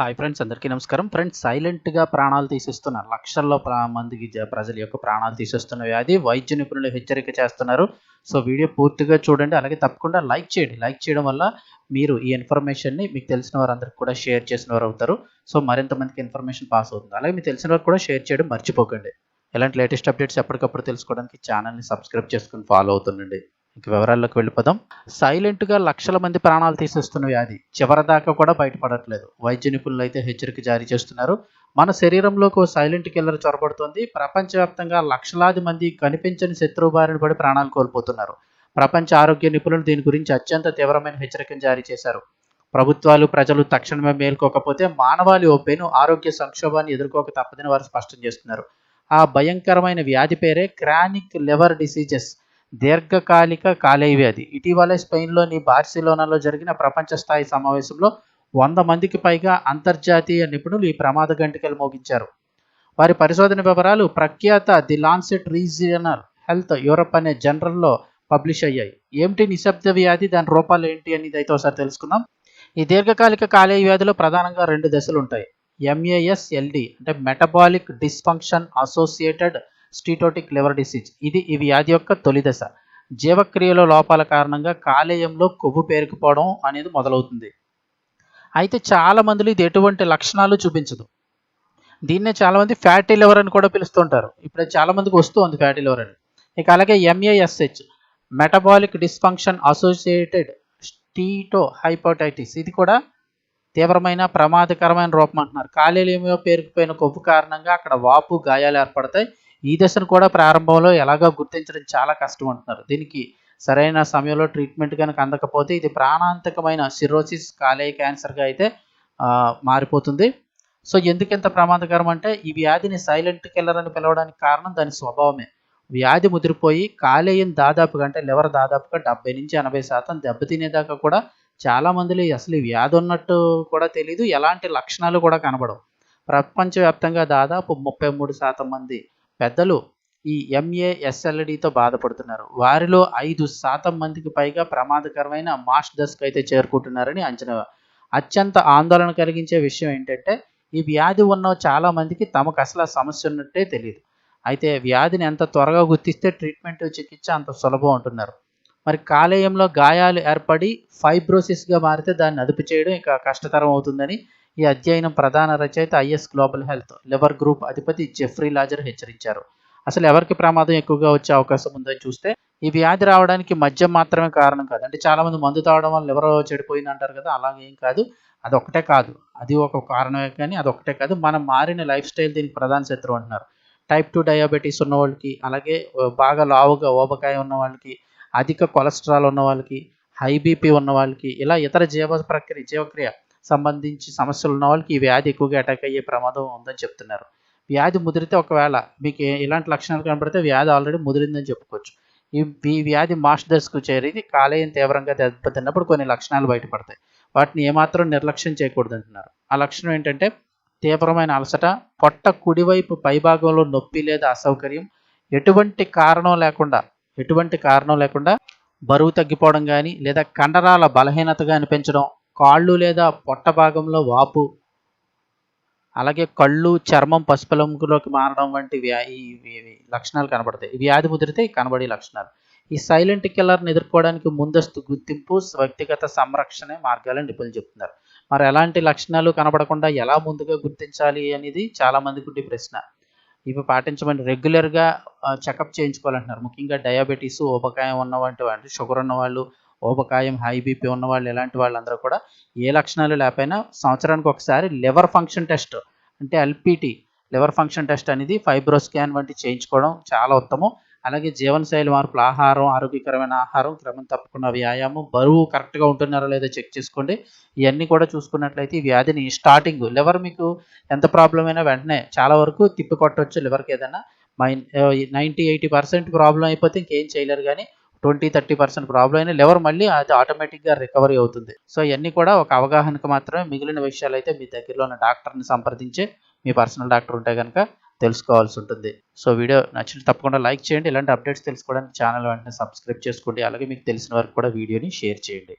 Hi friends అందరికీ నమస్కారం. Friends సైలెంట్గా ప్రాణాలు తీసేస్తున్న లక్షల్లో ప్రా మందికి జ- ప్రజల యొక్క ప్రాణాలు తీసేస్తున్న వ్యాధి వైద్య నిపుణులు హెచ్చరిక చేస్తున్నారు. సో వీడియో పూర్తిగా చూడండి. అలాగే తప్పకుండా లైక్ చేయండి. లైక్ చేయడం వల్ల మీరు ఈ ఇన్ఫర్మేషన్ని మీకు తెలిసిన వారందరికీ కూడా షేర్ చేసిన వారు అవుతారు. సో మరింత మందికి ఇన్ఫర్మేషన్ పాస్ అవుతుంది. అలాగే మీకు తెలిసిన వారు కూడా షేర్ చేయడం మర్చిపోకండి. ఇలాంటి లేటెస్ట్ అప్డేట్స్ ఎప్పటికప్పుడు తెలుసుకోవడానికి ఛానల్ని సబ్స్క్రైబ్ చేసుకుని ఫాలో అవుతుండండి. ఇంక వివరాల్లోకి వెళ్ళిపోదాం. సైలెంట్గా లక్షల మంది ప్రాణాలు తీసేస్తున్న వ్యాధి చివరిదాకా కూడా బయటపడట్లేదు. వైద్య నిపుణులు అయితే హెచ్చరిక జారీ చేస్తున్నారు. మన శరీరంలోకి ఓ సైలెంట్ కిల్లర్ చొరబడుతోంది. ప్రపంచవ్యాప్తంగా లక్షలాది మంది కనిపించని శత్రువు బారిన పడి ప్రాణాలు కోల్పోతున్నారు. ప్రపంచ ఆరోగ్య నిపుణులు దీని గురించి అత్యంత తీవ్రమైన హెచ్చరికను జారీ చేశారు. ప్రభుత్వాలు ప్రజలు తక్షణమే మేల్కోకపోతే మానవాళి ఓపెను ఆరోగ్య సంక్షోభాన్ని ఎదుర్కోక తప్పదని వారు స్పష్టం చేస్తున్నారు. ఆ భయంకరమైన వ్యాధి పేరే క్రానిక్ లివర్ డిసీజెస్. దీర్ఘకాలిక కాలేయ వ్యాధి ఇటీవల స్పెయిన్లోని బార్సిలోనాలో జరిగిన ప్రపంచ స్థాయి సమావేశంలో వంద మందికి పైగా అంతర్జాతీయ నిపుణులు ఈ ప్రమాద గంటికలు మోగించారు. వారి పరిశోధన వివరాలు ప్రఖ్యాత the Lancet regional health Europe అనే జనరల్లో పబ్లిష్ అయ్యాయి. ఏమిటి నిశ్శబ్ద వ్యాధి? దాని రూపాలు ఏంటి అనేది అయితే ఒకసారి తెలుసుకుందాం. ఈ దీర్ఘకాలిక కాలేయ వ్యాధిలో ప్రధానంగా రెండు దశలు ఉంటాయి ఎంఏఎస్ఎల్డి అంటే metabolic dysfunction associated steatotic liver disease. ఇది ఈ వ్యాధి యొక్క తొలి దశ. జీవక్రియలో లోపాల కారణంగా కాలేయంలో కొవ్వు పేరుకుపోవడం అనేది మొదలవుతుంది. అయితే చాలా మందిలో ఇది ఎటువంటి లక్షణాలు చూపించదు. దీన్నే చాలా మంది ఫ్యాటీ లివర్ అని కూడా పిలుస్తుంటారు. ఇప్పుడు చాలామందికి వస్తుంది ఫ్యాటీ లివర్ అని. ఇక అలాగే MASH metabolic dysfunction associated steatohepatitis ఇది కూడా తీవ్రమైన ప్రమాదకరమైన రూపం అంటున్నారు. కాలేయంలో పేరుకుపోయిన కొవ్వు కారణంగా అక్కడ వాపు గాయాలు ఏర్పడతాయి. ఈ దశను కూడా ప్రారంభంలో ఎలాగో గుర్తించడం చాలా కష్టం అంటున్నారు. దీనికి సరైన సమయంలో ట్రీట్మెంట్ కనుక అందకపోతే ఇది ప్రాణాంతకమైన సిరోసిస్ కాలేయ క్యాన్సర్గా అయితే మారిపోతుంది. సో ఎందుకు ఇంత ప్రమాదకరం అంటే ఈ వ్యాధిని సైలెంట్ కిల్లర్ అని పిలవడానికి కారణం దాని స్వభావమే. వ్యాధి ముదిరిపోయి కాలేయం దాదాపుగా అంటే లివర్ దాదాపుగా డెబ్బై నుంచి ఎనభై శాతం దెబ్బతినేదాకా కూడా చాలామందిలో అసలు ఈ వ్యాధి ఉన్నట్టు కూడా తెలియదు ఎలాంటి లక్షణాలు కూడా కనబడవు. ప్రపంచవ్యాప్తంగా దాదాపు ముప్పై మూడు శాతం మంది పెద్దలు ఈ ఎంఏఎస్ఎల్డితో బాధపడుతున్నారు. వారిలో ఐదు శాతం మందికి పైగా ప్రమాదకరమైన మాస్ దశకు అయితే చేరుకుంటున్నారని అంచనా అత్యంత ఆందోళన కలిగించే విషయం ఏంటంటే ఈ వ్యాధి ఉన్న చాలా మందికి తమకు అసలు సమస్య ఉన్నట్టే తెలియదు అయితే వ్యాధిని ఎంత త్వరగా గుర్తిస్తే ట్రీట్మెంట్ చికిత్స అంత సులభం అంటున్నారు. మరి కాలేయంలో గాయాలు ఏర్పడి ఫైబ్రోసిస్గా మారితే దాన్ని అదుపు చేయడం ఇక కష్టతరం అవుతుందని ఈ అధ్యయనం ప్రధాన రచయిత IS global health liver group అధిపతి జెఫ్రీ లాజర్ హెచ్చరించారు. అసలు ఎవరికి ప్రమాదం ఎక్కువగా వచ్చే అవకాశం ఉందని చూస్తే ఈ వ్యాధి రావడానికి మద్యం మాత్రమే కారణం కాదు. అంటే చాలామంది మందు తాగడం వల్ల లివర్ చెడిపోయింది అంటారు కదా అలాగేం ఏం కాదు. అది ఒకటే కాదు. అది ఒక కారణమే కానీ అది ఒకటే కాదు. మనం మారిన లైఫ్ స్టైల్ దీనికి ప్రధాన శత్రువు అంటున్నారు. టైప్ టూ డయాబెటీస్ ఉన్న వాళ్ళకి అలాగే బాగా లావుగా ఓబకాయ ఉన్న వాళ్ళకి అధిక కొలెస్ట్రాల్ ఉన్న వాళ్ళకి హై బీపీ ఉన్న వాళ్ళకి ఇలా ఇతర జీవ ప్రక్రియ జీవక్రియ సంబంధించి సమస్యలు ఉన్న వాళ్ళకి ఈ వ్యాధి ఎక్కువగా అటాక్ అయ్యే ప్రమాదం ఉందని చెప్తున్నారు. వ్యాధి ముదిరితే ఒకవేళ మీకు ఇలాంటి లక్షణాలు కనబడితే వ్యాధి ఆల్రెడీ ముదిరిందని చెప్పుకోవచ్చు. ఈ వ్యాధి మాస్టర్స్కు దశకు చేరి కాలేయం తీవ్రంగా దెబ్బతిన్నప్పుడు కొన్ని లక్షణాలు బయటపడతాయి. వాటిని ఏమాత్రం నిర్లక్ష్యం చేయకూడదు అంటున్నారు ఆ లక్షణం ఏంటంటే తీవ్రమైన అలసట పొట్ట కుడివైపు పైభాగంలో నొప్పి లేదా అసౌకర్యం ఎటువంటి కారణం లేకుండా ఎటువంటి కారణం లేకుండా బరువు తగ్గిపోవడం కానీ లేదా కండరాల బలహీనతగా అనిపించడం కాళ్ళు లేదా పొట్ట భాగంలో వాపు అలాగే కళ్ళు చర్మం పసుపు మారడం వంటి వ్యా లక్షణాలు కనబడతాయి. వ్యాధి ముదిరితే కనబడే లక్షణాలు. ఈ సైలెంట్ కిల్లర్ని ఎదుర్కోవడానికి ముందస్తు గుర్తింపు వ్యక్తిగత సంరక్షణే మార్గాలను నిపుణులు చెప్తున్నారు. మరి ఎలాంటి లక్షణాలు కనబడకుండా ఎలా ముందుగా గుర్తించాలి అనేది చాలా మందికి ఉండే ప్రశ్న. ఇవి పాటించమని రెగ్యులర్గా చెకప్ చేయించుకోవాలంటున్నారు. ముఖ్యంగా డయాబెటీస్ ఉపకాయం ఉన్న వంటి షుగర్ ఉన్న వాళ్ళు ఊబకాయం హై బీపీ ఉన్న వాళ్ళు ఇలాంటి వాళ్ళందరూ కూడా ఏ లక్షణాలు లేకపోయినా సంవత్సరానికి ఒకసారి లివర్ ఫంక్షన్ టెస్ట్ అంటే ఎల్పిటి లివర్ ఫంక్షన్ టెస్ట్ అనేది ఫైబ్రో స్కాన్ వంటి చేయించుకోవడం చాలా ఉత్తమం. అలాగే జీవనశైలి మార్పులు ఆహారం ఆరోగ్యకరమైన ఆహారం క్రమం తప్పకుండా వ్యాయామం బరువు కరెక్ట్గా ఉంటున్నారో లేదో చెక్ చేసుకోండి. ఇవన్నీ కూడా చూసుకున్నట్లయితే ఈ వ్యాధిని స్టార్టింగ్ లివర్ మీకు ఎంత ప్రాబ్లం అయినా వెంటనే చాలా వరకు తిప్పి కొట్టవచ్చు లివర్కి ఏదైనా మై నైంటీ ఎయిటీ పర్సెంట్ ప్రాబ్లం అయిపోతే ఇంకేం చేయలేరు కానీ ట్వంటీ థర్టీ పర్సెంట్ ప్రాబ్లం అయినా లివర్ మళ్ళీ అది ఆటోమేటిక్గా రికవరీ అవుతుంది. సో ఇవన్నీ కూడా ఒక అవగాహనకు మాత్రమే మిగిలిన విషయాలు అయితే మీ దగ్గరలో ఉన్న డాక్టర్ని సంప్రదించి మీ పర్సనల్ డాక్టర్ ఉంటే కనుక తెలుసుకోవాల్సి ఉంటుంది. సో వీడియో నచ్చిన తప్పకుండా లైక్ చేయండి. ఇలాంటి అప్డేట్స్ తెలుసుకోవడానికి ఛానల్ వెంటనే సబ్స్క్రైబ్ చేసుకోండి. అలాగే మీకు తెలిసిన వరకు కూడా వీడియోని షేర్ చేయండి.